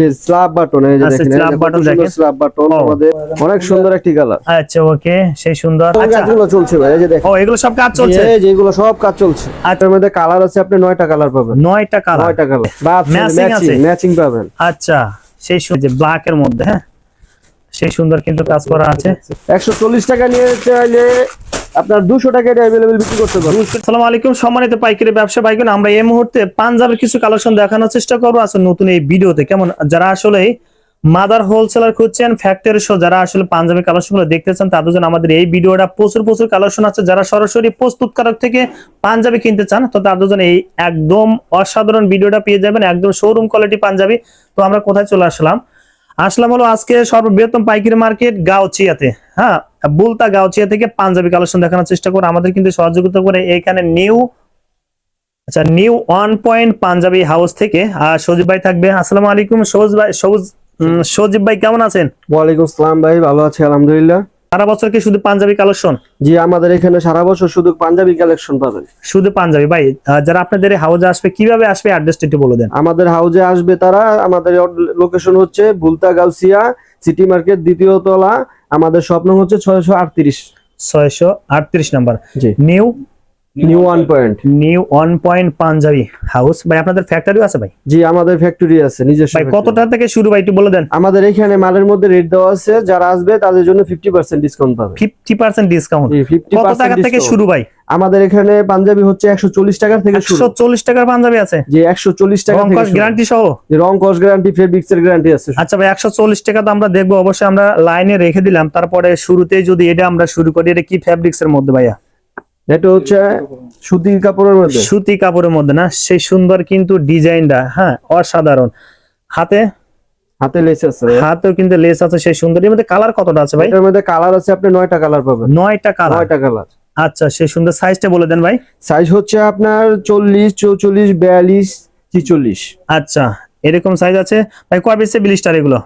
যে slab button এই যে আচ্ছা, দেখেন স্ল্যাব বাটন দেখেন। স্ল্যাব বাটন আমাদের অনেক সুন্দর একটি কালার আচ্ছা ওকে সেই সুন্দর। আচ্ছা। চলছে ভাই এই যে দেখেন। ও এগুলো সব কাজ চলছে? এই যে এগুলো সব কাজ চলছে। আচ্ছা। এর মধ্যে কালার আছে আপনি নয়টা কালার পাবেন। নয়টা কালার 9টা কালার? ম্যাচিং ম্যাচিং পাবেন। আচ্ছা সেই সুন্দর যে ব্ল্যাক এর মধ্যে হ্যাঁ? সেই সুন্দর কিন্তু কাজ করা আছে। একশো চল্লিশ টাকা নিয়ে চাইলে আপনার দুশো টাকা এটা অ্যাভেলেবেল বিক্রি করতে পারবেন। আসসালামু আলাইকুম সম্মানিত পাইকারি ব্যবসা ভাইগুন আমরা এই মুহূর্তে পাঞ্জাবের কিছু কালেকশন দেখানোর চেষ্টা করব। আছে নতুন এই ভিডিওতে কেমন যারা আসলে মাদার হোলসেলার খুঁজছেন ফ্যাক্টরি শো যারা আসলে পাঞ্জাবি কালেকশনগুলো দেখতে চান তাদের জন্য আমাদের এই ভিডিওটা প্রচুর প্রচুর কালেকশন আছে। যারা সরাসরি প্রস্তুতকারক থেকে পাঞ্জাবি কিনতে চান তো তাদের জন্য এই একদম অসাধারণ ভিডিওটা পেয়ে যাবেন একদম শোরুম কোয়ালিটি পাঞ্জাবি। তো আমরা কোথায় চলে আসলাম? আসলাম হলো আজকে সর্ববৃহত্তম পাইকারি মার্কেট গাওচিয়াতে হ্যাঁ বুলতা গাওচিয়া থেকে পাঞ্জাবি কালেকশন দেখানোর চেষ্টা করে। আমাদের কিন্তু সহযোগিতা করে এখানে নিউ আচ্ছা new one point panjabi house থেকে, আর সজীব ভাই থাকবে। আসসালামু আলাইকুম সবুজ ভাই, সবুজ সজীব ভাই কেমন আছেন? ওয়ালাইকুম আসসালাম ভাই, ভালো আছি, আলহামদুলিল্লাহ। সারা বছর কি শুধু পাঞ্জাবি কালেকশন? জি আমাদের এখানে সারা বছর শুধু পাঞ্জাবি কালেকশন পাবেন। শুধু পাঞ্জাবি। ভাই যারা আপনাদের হাউজে আসবে কীভাবে আসবে? অ্যাড্রেসটা একটু বলে দেন। আমাদের হাউজে আসবে তারা আমাদের লোকেশন হচ্ছে বুলতা গালসিয়া সিটি মার্কেট দ্বিতীয় তলা। আমাদের স্বপ্ন হচ্ছে ছয়শো আটত্রিশ। ছয়শো আটত্রিশ নাম্বার। জি। New new one point new one point panjabi house ভাই আপনাদের ফ্যাক্টরিও আছে ভাই? জি আমাদের ফ্যাক্টরি আছে নিজস্ব ভাই কতটা থেকে শুরু ভাই একটু বলে দেন। আমাদের এখানে মালের মধ্যে রেট দেওয়া আছে যারা আসবে তাদের জন্য ফিফটি পার্সেন্ট ডিসকাউন্ট পাবে। ফিফটি পার্সেন্ট ডিসকাউন্ট জি ফিফটি কত টাকা থেকে শুরু ভাই? আমাদের এখানে পাঞ্জাবি হচ্ছে একশো চল্লিশ টাকা থেকে শুরু। একশো চল্লিশ টাকার পাঞ্জাবি আছে? যে একশো চল্লিশ টাকা থেকে শুরু। গ্যারান্টি সহ? যে রং কস গ্যারান্টি ফেব্রিক্স এর গ্যারান্টি আছে। আচ্ছা ভাই একশো চল্লিশ টাকা তো আমরা দেখব অবশ্যই আমরা লাইনে রেখে দিলাম। তারপরে শুরুতেই যদি এটা আমরা শুরু করি এটা কি ফ্যাব্রিক্স এর মধ্যে ভাইয়া? এটা হচ্ছে সুতির কাপড়ের মধ্যে? সুতি কাপড়ের মধ্যে না? সেই সুন্দর কিন্তু ডিজাইনটা হ্যাঁ অসাধারণ। হাতে? হাতে লেস আছে হাতেও কিন্তু লেস আছে সেই সুন্দর। এর মধ্যে কালার কতটা আছে ভাই? এটার মধ্যে কালার আছে আপনি কালার পাবেন। কালার কালার আচ্ছা সেই সুন্দর সাইজটা বলে দেন ভাই। সাইজ হচ্ছে আপনার চল্লিশ চৌচল্লিশ বিয়াল্লিশ ছিচল্লিশ। আচ্ছা এরকম সাইজ আছে? ভাই কয় পিসে বিলিস্টার এগুলো?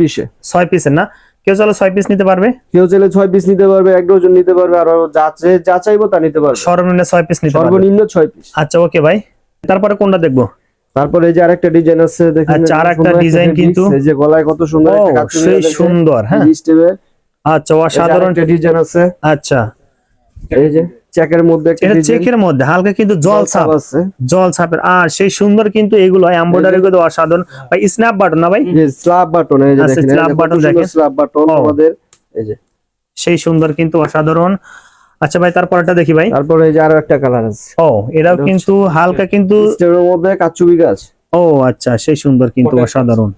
পিসে ছয় পিসের না? কেউ চাইলে ছয় পিস নিতে পারবে। কেউ চাইলে ছয় পিস নিতে পারবে এক ডজন নিতে পারবে আর যা যা চাইব তা নিতে পারবে। সর্বনিম্ন ছয় পিস নিতে পারবে। সর্বনিম্ন ছয় পিস আচ্ছা ওকে ভাই তারপরে কোনটা দেখব? তারপরে এই যে আরেকটা ডিজাইন আছে দেখেন আচ্ছা, আরেকটা ডিজাইন কিন্তু। এই যে গলায় কত সুন্দর ও একটা কাটচুপি সেই। সুন্দর হ্যাঁ। আচ্ছা অসাধারণ একটা ডিজাইন আছে। আচ্ছা। এই যে চেকের মধ্যে এটা চেকের মধ্যে হালকা কিন্তু জল ছাপ। আছে। জল ছাপের। আর সেই সুন্দর কিন্তু এগুলো এমব্রয়ডারি গুলো অসাধারণ ভাই স্ন্যাপ বাটন না ভাই? স্ল্যাব বাটন এই যে আচ্ছা, দেখেন button দেখেন। স্ল্যাব বাটন আমাদের এই যে। সেই সুন্দর কিন্তু অসাধারণ। আচ্ছা ভাই তারপরটা দেখি ভাই। তারপরে এই যে আরও একটা কালার আছে। ও এটাও কিন্তু হালকা কিন্তু স্টেপের মধ্যে কাচুবি গাছ। ও আচ্ছা সেই সুন্দর কিন্তু অসাধারণ।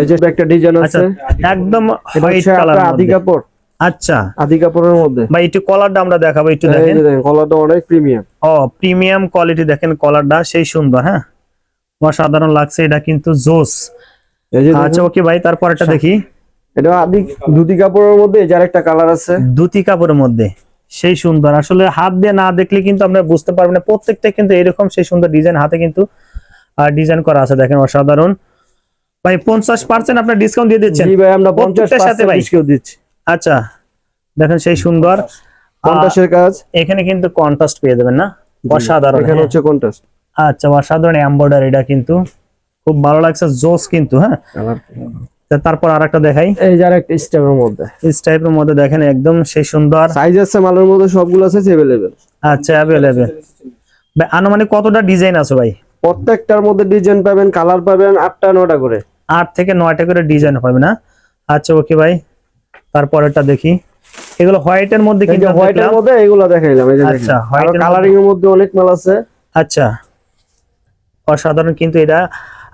এই যে একটা ডিজাইন আচ্ছা আছে। একদম হোয়াইট কালার আদি কাপড় আচ্ছা। আদি কাপড়ের মধ্যে। ভাই একটু কলারটা আমরা দেখাবো একটু দেখেন। কলারটা অনেক প্রিমিয়াম ও প্রিমিয়াম কোয়ালিটি দেখেন কলারটা সেই সুন্দর হ্যাঁ? অসাধারণ লাগছে এটা কিন্তু জোস। আচ্ছা ওকে ভাই তারপরটা দেখি। এটা আদি ধুতি কাপড়ের মধ্যে এই যে আরেকটা কালার আছে। দুটি কাপড়ের মধ্যে সেই সুন্দর। আসলে হাত দিয়ে না দেখলে কিন্তু আমরা বুঝতে পারব না প্রত্যেকটা কিন্তু এরকম সেই সুন্দর ডিজাইন হাতে কিন্তু ডিজাইন করা আছে দেখেন অসাধারণ। ভাই পঞ্চাশ পার্সেন্ট আপনার ডিসকাউন্ট দিয়ে দিচ্ছেন। জি ভাই আমরা পঞ্চাশ সাথে ভাই। ডিসকাউন্ট দিচ্ছি। আচ্ছা দেখেন সেই সুন্দর। পঞ্চাশের কাজ? এখানে কিন্তু কন্ট্রাস্ট পেয়ে যাবেন না? অসাধারণ এখানে হ্যাঁ। হচ্ছে কন্টাস্ট আচ্ছা অসাধারণ এমব্রয়ডারিটা কিন্তু। খুব ভালো লাগছে জোস কিন্তু হ্যাঁ। তারপর আর একটা দেখাই। এই যে আরেকটা স্টেপের মধ্যে। স্টাইপের মধ্যে দেখেন একদম সেই সুন্দর। সাইজ আছে মালের মধ্যে সবগুলো আছে অ্যাভেলেবেল আচ্ছা অ্যাভেলেবেল ভাই আনুমানিক কতটা ডিজাইন আছে ভাই? প্রত্যেকটার মধ্যে ডিজাইন পাবেন কালার পাবেন আটটা নটা করে। আট থেকে নয়টা করে ডিজাইন হবে না আচ্ছা ওকে ভাই। তারপরেরটা দেখি। এগুলো হোয়াইটের মধ্যে কিন্তু হোয়াইটের মধ্যে এগুলো দেখাইলাম এই যে আচ্ছা, কালারিং এর মধ্যে অনেক মাল আছে। আচ্ছা। অসাধারণ কিন্তু এটা।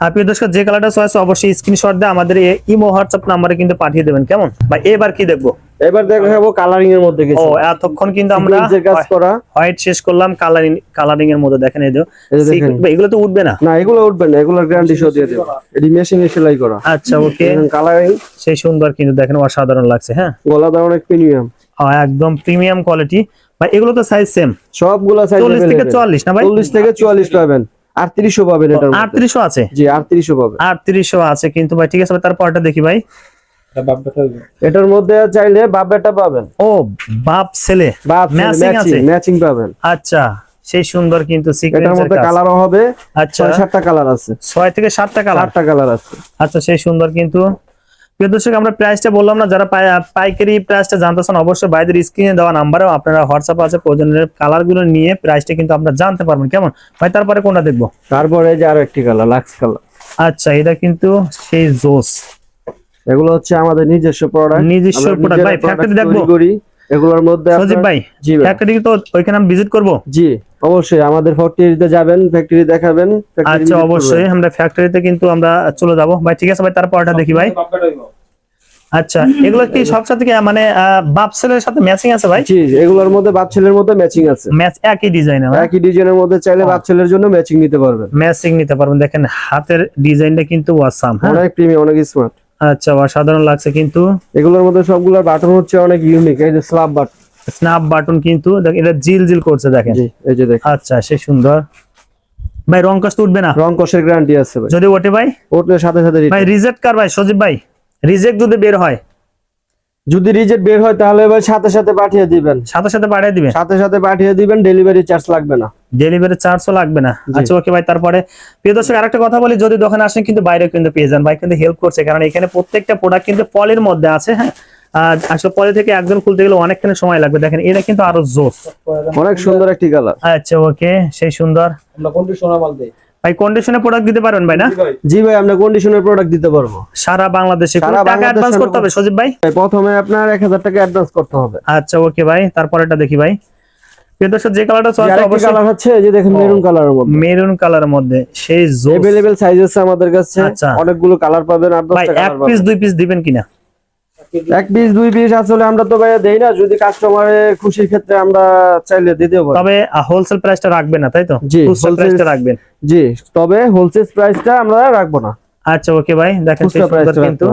আপনি দর্শক যে কালারটা চয়েস অবশ্যই স্ক্রিনশট দিয়ে আমাদের ইমো হোয়াটসঅ্যাপ নাম্বারে কিন্তু পাঠিয়ে দেবেন। কেমন? ভাই এবার কি দেখব? এবার দেখাবো কালারিং এর মধ্যে ও এতক্ষণ কিন্তু আমরা কাজ করা। হোয়াইট শেষ করলাম কালারিং কালারিং এর মধ্যে। দেখেন এই। Sequence- এগুলো তো উঠবে না। না এগুলো উঠবে না এগুলোর গ্যারান্টি সহ দিয়ে দেবো। এটি মেশিনে সেলাই করা। আচ্ছা ওকে কালারিং সেই সুন্দর কিন্তু দেখেন অসাধারণ লাগছে হ্যাঁ। গলাটা অনেক প্রিমিয়াম ও, একদম প্রিমিয়াম কোয়ালিটি ভাই এগুলো তো সাইজ সেম সবগুলা সাইজ চল্লিশ থেকে চুয়াল্লিশ না ভাই? চল্লিশ থেকে চুয়াল্লিশ পাবেন। আটত্রিশশো পাবেন এটার মধ্যে। আটত্রিশও আছে? জি আটত্রিশশো পাবেন আটত্রিশও আছে কিন্তু ভাই ঠিক আছে তারপরটা দেখি ভাই। এটার মধ্যে চাইলে বাপ বেটা পাবেন। ও বাপ ছেলে। বাপ Matching আছে? ম্যাচিং পাবেন। আচ্ছা সেই সুন্দর কিন্তু সিকোয়েন্সের মধ্যে কালারও হবে। আচ্ছা। ছয় সাতটা কালার আছে। ছয় থেকে সাতটা কালার সাতটা কালার আছে। আচ্ছা সেই সুন্দর কিন্তু প্রিয় দর্শক আমরা প্রাইসটা বললাম না যারা পাইকারি প্রাইসটা জানতে চান অবশ্যই বাইরের স্ক্রিনে দেওয়া নাম্বারেও আপনারা হোয়াটসঅ্যাপ আছে প্রয়োজনের কালারগুলো নিয়ে প্রাইসটা কিন্তু আপনারা জানতে পারবেন কেমন? ভাই তারপরে কোনটা দেখব? তারপরে যে আরও একটি কালার লাক্স কালার আচ্ছা এটা কিন্তু সেই জোস এগুলো হচ্ছে আমাদের নিজস্ব প্রোডাক্ট নিজস্ব product। ভাই, factory দেখব? এগুলোর মধ্যে সজীব ভাই জি ফ্যাক্টরি তো ওইখানে আমি ভিজিট করব? জি অবশ্যই। আমাদের ফ্যাক্টরিতে যাবেন ফ্যাক্টরি দেখাবেন আচ্ছা অবশ্যই। আমরা ফ্যাক্টরিতে কিন্তু আমরা চলে যাব। ভাই ঠিক আছে ভাই তারপরটা দেখি ভাই। আচ্ছা এগুলো কি সব সাথে কি মানে বাপসেলের সাথে ম্যাচিং আছে ভাই? জি এগুলোর মধ্যে বাচ্চাদের মধ্যে ম্যাচিং আছে। ম্যাচ একই ডিজাইন একই ডিজাইনের মধ্যে চাইলে বাচ্চাদের জন্য ম্যাচিং নিতে পারবেন। ম্যাচিং নিতে পারবেন। দেখেন হাতের ডিজাইনটা কিন্তু ওয়াসাম হ্যাঁ? অনেক প্রিমিয়াম অনেক স্মার্ট আচ্ছা অসাধারণ লাগছে কিন্তু। এগুলোর মধ্যে সবগুলোর বাটন হচ্ছে অনেক ইউনিক এই যে স্ল্যাব বাটন স্ন্যাপ বাটন কিন্তু এটা জিল জিল করছে দেখেন। এই যে দেখেন। আচ্ছা সে সুন্দর। ভাই রং কষ্ট উঠবে না? রং কষের গ্যারান্টি আছে ভাই। যদি ওঠে ভাই? ওটার সাথে সাথে ভাই রিজেক্ট কার ভাই? সজীব ভাই? রিজেক্ট যদি বের হয়। যদি রিজেক্ট বের হয় তাহলে ভাই সাথে সাথে পাঠিয়ে দিবেন। সাথে সাথে পাঠিয়ে দিবেন? সাথে সাথে পাঠিয়ে দিবেন ডেলিভারি চার্জ লাগবে না। ডেলিভারি চার্জও লাগবে না। আচ্ছা ওকে ভাই তারপরে প্রিয় দর্শক আরেকটা কথা বলি যদি দোকানে আসেন কিন্তু বাইরে কিন্তু পেয়ে যান। ভাই কিন্তু হেল্প করছে কারণ এখানে প্রত্যেকটা প্রোডাক্ট কিন্তু পলের মধ্যে আছে হ্যাঁ? আর আসলে পলি থেকে একজন খুলতে গেলে অনেকখানি সময় লাগবে। দেখেন এটা কিন্তু আরও জোস অনেক সুন্দর একটি কালার আচ্ছা ওকে সেই সুন্দর। আমরা কোনটি সোনা মাল দেই? ভাই কন্ডিশনে প্রোডাক্ট দিতে পারবেন ভাই না? জি ভাই। আমরা কন্ডিশনের প্রোডাক্ট দিতে পারব। সারা বাংলাদেশে সারা টাকা অ্যাডভান্স করতে হবে সজীব ভাই? প্রথমে আপনার এক হাজার টাকা অ্যাডভান্স করতে হবে। আচ্ছা ওকে ভাই তারপরেটা দেখি ভাই। দর্শক যে কালারটা চয়েস অবশ্যই কালার হচ্ছে যে দেখেন মেরুন কালারের মধ্যে। মেরুন কালারের মধ্যে সেই জোস সাইজ আছে আমাদের কাছে। আচ্ছা। অনেকগুলো কালার পাবেন আট ভাই দশটা এক পিস দুই পিস দিবেন কিনা? এক পিস দুই পিস আসলে আমরা তো ভাই দেই না যদি কাস্টমারের খুশির ক্ষেত্রে আমরা চাইলে দিতে পারি তবে হোলসেল প্রাইসটা রাখবেন না তাই তো? জি, খুচরা প্রাইসটা রাখবেন। জি তবে হোলসেল প্রাইসটা আমরা রাখব না। আচ্ছা ওকে ভাই দেখেন সুন্দর কিন্তু।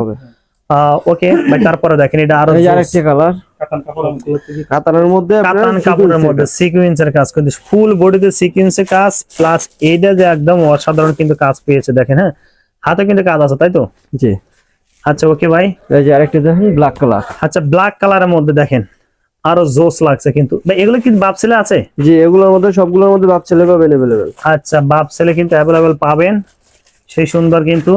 ওকে ভাই তারপরে দেখেন এটা আরও জোস। কালার কাতানের মধ্যে কাতান কাপড়ের মধ্যে সিকুয়েন্সের কাজ কিন্তু ফুল বডিতে সিকুয়েন্সের কাজ প্লাস এইটা যে একদম অসাধারণ কিন্তু কাজ পেয়েছে দেখেন হ্যাঁ? হাতে কিন্তু কাজ আছে তাই তো? জি। আচ্ছা ওকে ভাই এই যে আরেকটা দেখেন ব্ল্যাক কালার আচ্ছা ব্ল্যাক কালারের মধ্যে দেখেন আরও জোস লাগছে কিন্তু। ভাই এগুলো কি বাপ ছেলে আছে? জি এগুলোর মধ্যে সবগুলোর মধ্যে বাপ ছেলে পাবেন এভেলেবেল আচ্ছা বাপ ছেলে কিন্তু অ্যাভেলেবেল পাবেন সেই সুন্দর কিন্তু।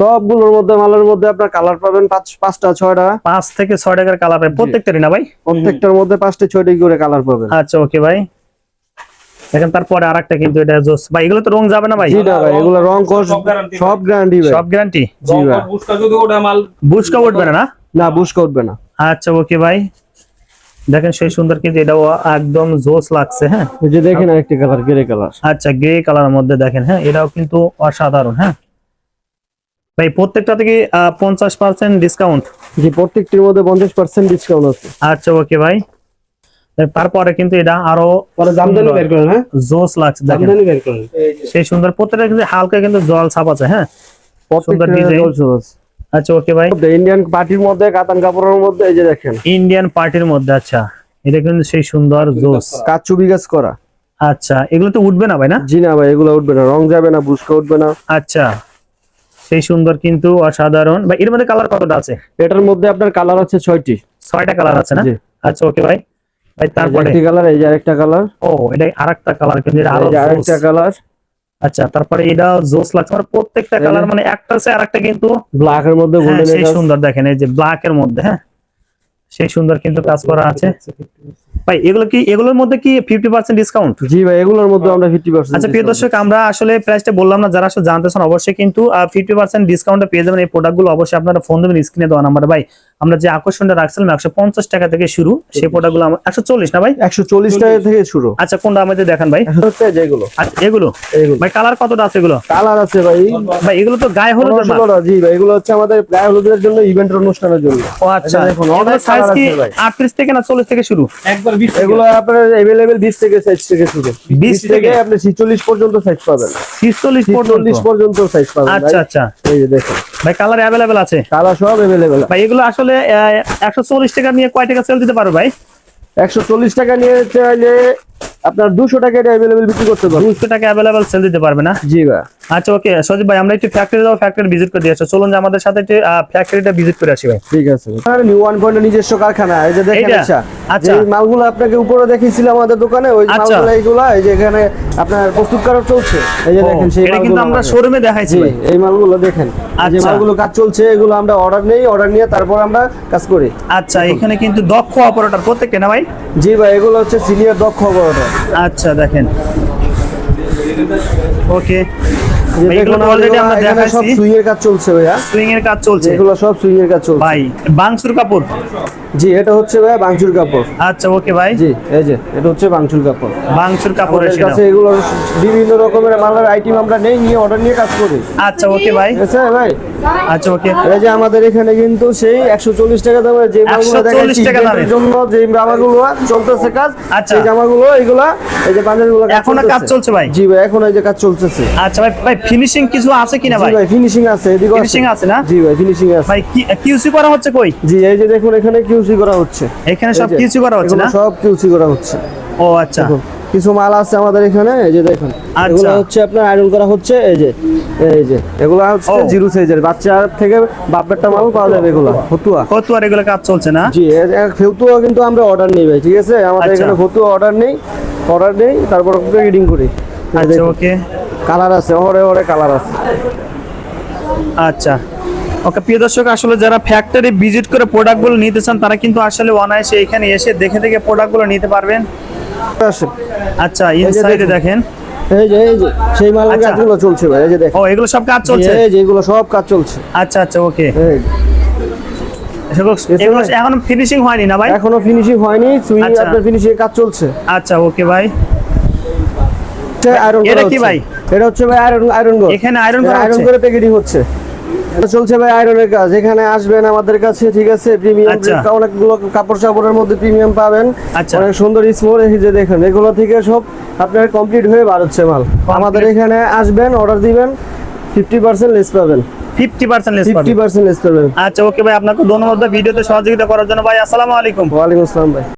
সবগুলোর মধ্যে মালের মধ্যে আপনার কালার পাবেন পাঁচ পাঁচটা ছয়টা। পাঁচ থেকে ছয় টাকার কালার পাবেন। প্রত্যেকটারই না ভাই? প্রত্যেকটার মধ্যে পাঁচটা ছয়টা করে কালার পাবেন। আচ্ছা ওকে ভাই দেখেন তারপরে আরেকটা কিন্তু এটা জোস। ভাই এগুলো তো রং যাবে না ভাই? জি না ভাই এগুলো রং কোর্স সব গ্যারান্টি ভাই। সব গ্যারান্টি জি ভাই। বুস্কা যদি ওটা মাল বুঝকা উঠবে না না? না বুশ করবে না। আচ্ছা ওকে ভাই। দেখেন সেই সুন্দর কিন্তু এটাও একদম জোস লাগছে হ্যাঁ? এই যে দেখেন আরেকটি কালার গ্রে কালার। আচ্ছা গ্রে কালারের মধ্যে দেখেন হ্যাঁ? এটাও কিন্তু অসাধারণ হ্যাঁ? ভাই প্রত্যেকটা থেকে পঞ্চাশ পার্সেন্ট ডিসকাউন্ট জি প্রত্যেকটির মধ্যে পঞ্চাশ পার্সেন্ট ডিসকাউন্ট আছে। আচ্ছা ওকে ভাই। তারপরে কিন্তু এটা আরও পরে জামদানি বের করেন হ্যাঁ? জোস লাগছে দেখেন। বের করেন। সেই সুন্দর প্রত্যেকটা কিন্তু হালকা কিন্তু জল ছাপ আছে হ্যাঁ? সুন্দর design। আচ্ছা ওকে ভাই। ইন্ডিয়ান পার্টির মধ্যে কাতান কাপড়ের মধ্যে এই যে দেখেন। ইন্ডিয়ান পার্টির মধ্যে আচ্ছা। এটা কিন্তু সেই সুন্দর জোস। কাচু বিগাস করা। আচ্ছা এগুলো তো উঠবে না ভাই না? জি না ভাই এগুলো উঠবে না। রং যাবে না বুসকা উঠবে না। আচ্ছা। সেই সুন্দর কিন্তু অসাধারণ। ভাই এর মধ্যে কালার কতটা আছে? এটার মধ্যে আপনার কালার আছে ছয়টি। ছয়টা কালার আছে না? আচ্ছা ওকে ভাই। ভাই তারপরে? একটি কালার এই যে আরেকটা কালার ও এটা আরেকটা কালার কিন্তু এটা আরও এই যে জোস। আরেকটা কালার আচ্ছা তারপরে এটা জোস লাগছে। মানে প্রত্যেকটা কালার মানে একটা আছে আরেকটা কিন্তু ব্ল্যাক এর মধ্যে হ্যাঁ, গোল্ডেন সেই সুন্দর দেখেন এই যে ব্ল্যাক এর মধ্যে হ্যাঁ। সেই সুন্দর কিন্তু কাজ করা আছে। ভাই এগুলো কি এগুলোর মধ্যে কি ফিফটি পার্সেন্ট ডিসকাউন্ট জি ভাই এগুলোর মধ্যে আমরা আচ্ছা প্রিয় দর্শক আমরা আসলে প্রাইসটা বললাম না যারা আসলে জানতে চান অবশ্যই কিন্তু ফিফটি পার্সেন্ট ডিসকাউন্টে পেয়ে যাবেন। এই প্রোডাক্টগুলো অবশ্যই আপনারা ফোন দেবেন স্ক্রিনে দেওয়া নাম্বার ভাই আমরা যে আকর্ষণটা রাখছিলাম একশো পঞ্চাশ টাকা থেকে শুরু সেই প্রোডাক্টগুলো একশো চল্লিশ না ভাই? একশো চল্লিশ টাকা থেকে শুরু। আচ্ছা কোনটা আমাদের দেখান ভাই? যেগুলো। আচ্ছা এগুলো এগুলো ভাই কালার কতটা আছে এগুলো? কালার আছে ভাই। ভাই এগুলো তো গায়ে হলুদ জি ভাই এগুলো হচ্ছে আমাদের গায়ে হলুদের জন্য ইভেন্টের অনুষ্ঠানের জন্য। ও আচ্ছা দেখুন, অনেক সাইজ কি। আটত্রিশ থেকে না চল্লিশ থেকে শুরু? একবার এগুলো আপনার এভেলেবেল বিশ থেকে সাইজ থেকে শুরু। 20 বিশ থেকে? আপনি ছিচল্লিশ পর্যন্ত সাইজ পাবেন। ছিচল্লিশ পর্যন্ত? চল্লিশ পর্যন্ত সাইজ পাবেন আচ্ছা আচ্ছা। এই যে দেখুন। ভাই কালার অ্যাভেলেবেল আছে? কালার সব এভেলেবেল ভাই এগুলো আসলে একশো চল্লিশ টাকা নিয়ে কয় টাকা সেল দিতে পারো ভাই? একশো চল্লিশ টাকা নিয়ে চাইলে আপনার দুশো টাকা এটা অ্যাভেলেবেল বিক্রি করতে পারবেন দুশো টাকা অ্যাভেলেবেল সেল দিতে পারবে না? জি ভাই। আচ্ছা ওকে। সজীব ভাই আমরা একটু ফ্যাক্টরি যাব ফ্যাক্টরি ভিজিট করে দিয়ে আসছি চলুন যে আমাদের সাথে একটু ফ্যাক্টরিটা ভিজিট করে আসি ভাই। ঠিক আছে। নিউ ওয়ান পয়েন্ট নিজস্ব কারখানা এই যে দেখেন আচ্ছা। আচ্ছা। যে মালগুলো আপনাকে উপরে দেখিয়েছিলাম আমাদের দোকানে ওই যে আচ্ছা। মালগুলো এইগুলা এই যে এখানে আপনার প্রস্তুত করা চলছে। এই যে দেখেন সেই এটা কিন্তু আমরা। শোরুমে দেখাইছি ভাই এই মালগুলো দেখেন। এই যে আচ্ছা। মালগুলো কাজ চলছে এগুলো আমরা অর্ডার নেই অর্ডার নিয়ে তারপর আমরা কাজ করি। আচ্ছা এখানে কিন্তু দক্ষ অপারেটর প্রত্যেকটা না ভাই? জি ভাই এগুলো হচ্ছে সিনিয়র দক্ষ অপারেটর আচ্ছা দেখেন। ওকে। এগুলো দেখুন আমরা এখানে সব সুইং এর কাজ চলছে ভাইয়া। সুইং এর কাজ চলছে। এগুলো সব সুইং এর কাজ চলছে। ভাই বাংসুর কাপড়? জি এটা হচ্ছে কাপড়। আচ্ছা ওকে ভাই। জি এই যে এটা হচ্ছে কাপড়। বাংসুর কাপড় আমাদের কাছে এগুলো বিভিন্ন রকমের মালের আইটেম আমরা নেই নিয়ে অর্ডার নিয়ে কাজ করি। আচ্ছা ওকে ভাই। ঠিক আছে ভাই আচ্ছা ওকে এই যে আমাদের এখানে কিন্তু সেই একশো চল্লিশ টাকা দামের যে মালগুলো দেখাচ্ছি টাকা দামের। জন্য যে জামাগুলো চলতেছে কাজ আচ্ছা। সেই জামাগুলো এই যে পাঞ্জাবিগুলো কাজ এখনও কাজ চলছে ভাই? জি ভাই এখন এই যে কাজ চলতেছে। আচ্ছা ভাই ভাই ফিনিশিং কিছু আছে কিনা জি ভাই? ভাই ফিনিশিং আছে এদিকে Finishing আছে না? জি ভাই ফিনিশিং আছে। ভাই কি কিউসি করা হচ্ছে কই? জি এই যে দেখুন এখানে কিউসি করা হচ্ছে। এখানে সব কিউসি করা হচ্ছে না? সব কিউসি করা হচ্ছে। ও আচ্ছা। কিছু মাল আছে আমাদের এখানে এই যে দেখুন। আচ্ছা। এগুলো হচ্ছে আপনার আয়রন করা হচ্ছে এই যে এই যে। এগুলো হচ্ছে জিরো সাইজের বাচ্চা থেকে বাপেরটা মাল পাওয়া যাবে এগুলো ফতুয়া। কত আর এগুলো কাজ চলছে না? জি ফতুয়া কিন্তু আমরা অর্ডার নেই ভাই ঠিক আছে? আমাদের আচ্ছা। এখানে ফতুয়া অর্ডার নেই অর্ডার নেই তারপর রিডিং করি। আচ্ছা ওকে। কালার আছে ওরে ওরে কালার আছে। আচ্ছা। ওকে প্রিয় দর্শক আসলে যারা ফ্যাক্টরি ভিজিট করে প্রোডাক্টগুলো নিতে চান তারা কিন্তু আসলে অনায়াসে এখানে এসে দেখে দেখে প্রোডাক্টগুলো নিতে পারবেন। আচ্ছা ইনসাইডে দেখেন। এই যে এই যে সেই মাল আচ্ছা। কাজগুলো চলছে ভাই এই যে দেখেন। ও এগুলো সব কাজ চলছে? এই যে এগুলো সব কাজ চলছে। আচ্ছা আচ্ছা ওকে। এগুলো এখন ফিনিশিং হয়নি না ভাই? এখনও ফিনিশিং হয়নি সুইং আচ্ছা। আপনার ফিনিশিং কাজ চলছে। আচ্ছা ওকে ভাই। আয়রন এটা কি ভাই? এটা হচ্ছে ভাই আয়রন আয়রন এখানে iron করা আয়রন করে প্যাকেটিং হচ্ছে। চলছে ভাই আয়রনের কাজ। এখানে আসবেন আমাদের কাছে ঠিক আছে? প্রিমিয়াম আচ্ছা। অনেকগুলো কাপড় চাপড়ের মধ্যে প্রিমিয়াম পাবেন। আচ্ছা। অনেক সুন্দর স্মোর এই যে দেখেন এগুলো থেকে সব আপনার কমপ্লিট হয়ে বার হচ্ছে মাল। আমাদের এখানে আসবেন অর্ডার দিবেন ফিফটি পার্সেন্ট লেস পাবেন। Fifty percent less fifty percent less পাবেন। আচ্ছা ওকে ভাই আপনাকে ধন্যবাদ ভিডিওতে সহযোগিতা করার জন্য। ভাই আসসালামু আলাইকুম। ওয়ালাইকুম আসসালাম ভাই।